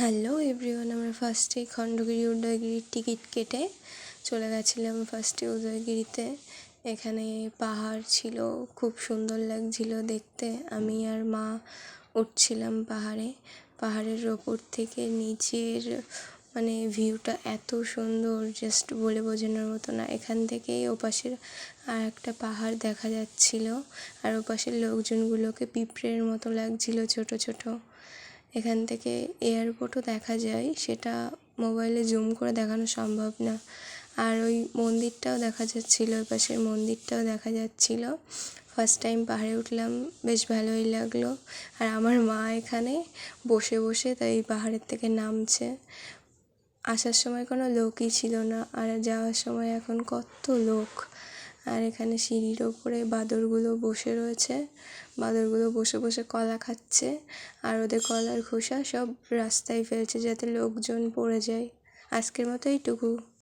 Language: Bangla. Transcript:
হ্যালো এভরিওয়ান, আমরা ফার্স্টে খণ্ডগিরি, উদয়গিরির টিকিট কেটে চলে গেছিলাম ফার্স্টে উদয়গিরিতে। এখানে পাহাড় ছিল, খুব সুন্দর লাগছিল দেখতে। আমি আর মা উঠছিলাম পাহাড়ে। পাহাড়ের ওপর থেকে নিচের মানে ভিউটা এত সুন্দর জাস্ট বলে বোঝানোর মতো না। এখান থেকেই ওপাশের আর একটা পাহাড় দেখা যাচ্ছিল। আর ওপাশের লোকজনগুলোকে পিঁপড়ের মতো লাগছিল ছোট ছোট। এখান থেকে এয়ারপোর্টও দেখা যায়। সেটা মোবাইলে জুম করে দেখানো সম্ভব না। আর ওই মন্দিরটাও দেখা যাচ্ছিল, ওই পাশের মন্দিরটাও দেখা যাচ্ছিল। ফার্স্ট টাইম পাহাড়ে উঠলাম, বেশ ভালোই লাগল। আর আমার মা এখানে বসে বসে তাই পাহাড়ের থেকে নামছে। আসার সময় কোনো লোকই ছিল না, আর যাওয়ার সময় এখন কত লোক। আর এখানে সিঁড়ির ওপরে বাঁদরগুলো বসে রয়েছে। বাঁদরগুলো বসে বসে কলা খাচ্ছে। আর ওদের কলার খোসা সব রাস্তায় ফেলছে যাতে লোকজন পড়ে যায়। আজকের মতো এইটুকু।